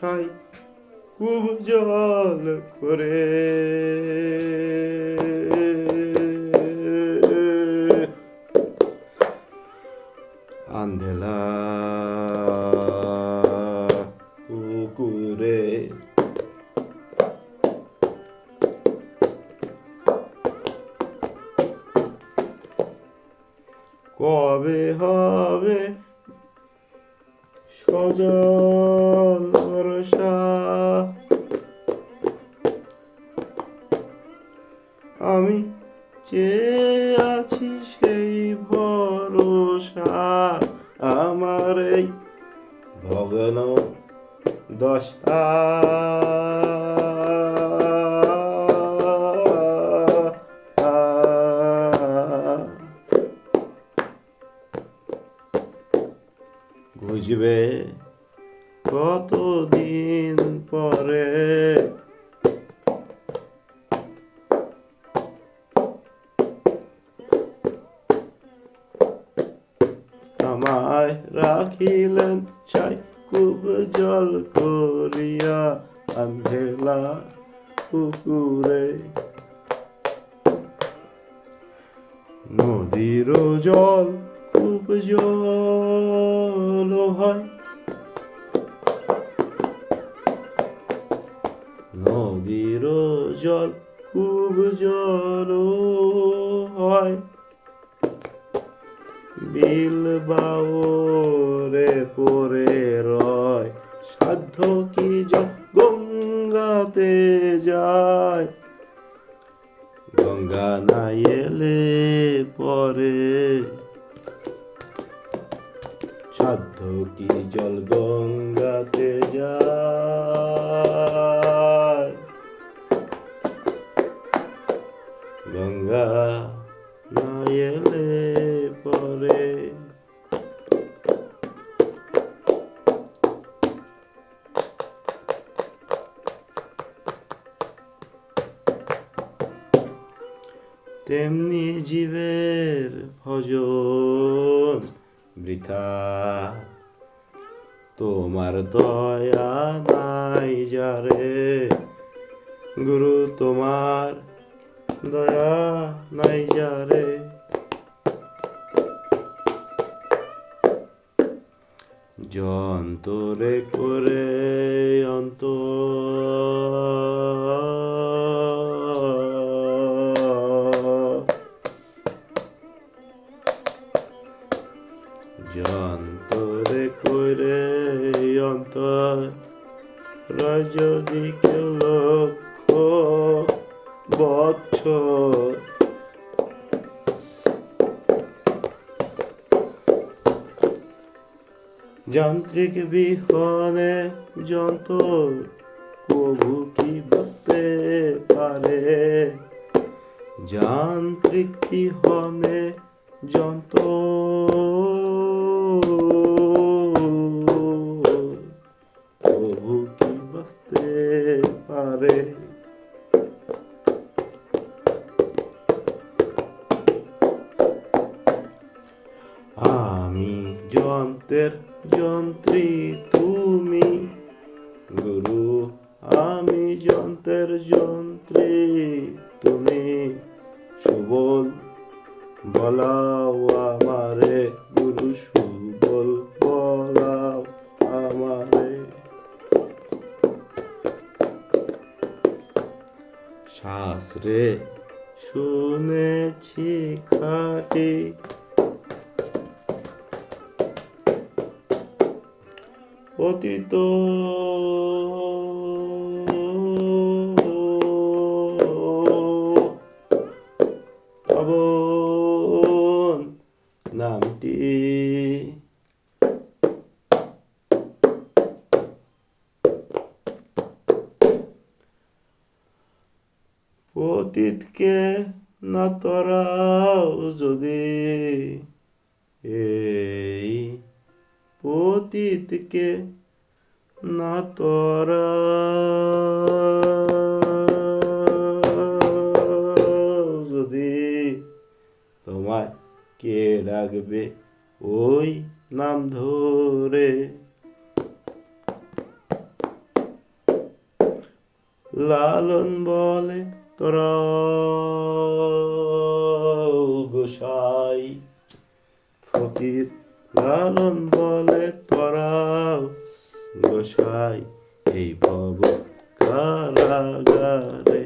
বর্ষায় খুব জল করে। আন্ধেলা পুকুরে কবে হবে সজল বর্ষা আমি চেয়ে আছি সেই ভরসা আমার এই ভগ্ন দশা বুঝবে? কতদিন পরে? আমায় রাখিলেন চাই খুব জল করিয়া আন্ধেলা পুকুরে। নদীর জল খুব জল হয়। নদীর জল খুব জল হয়। বিল বাউরে পরে সাধ্য কি জল গঙ্গাতে গঙ্গা না এলে পরে তেমনি জীবের ভজন বৃথা। তোমার দয়া নাই যারে। গুরু তোমার দয়া নাই যারে। যন্তরে করে অন্ত যন্তরে করে অন্তর যদি কেউ লক্ষ বছর যান্ত্রিক বিহনে যন্ত্র কবু কি বুঝতে পারে? যান্ত্রিক বিহনে যন্ত্র পারে আমি যন্ত্রের যন্ত্রী তুমি। গুরু আমি যন্ত্রের যন্ত্রী তুমি। সুবল বলাও আমারে। শাস্ত্রে শুনেছি খাটি। অতীত অতীতকে না তরাও যদি এই পতিতকে না তোরা যদি তোমায় কে রাখবে ওই নাম ধরে? লালন বলে তোরা গোসাই। ফকির লালন বলে তোরাও গোসাই এই ভব কারাগারে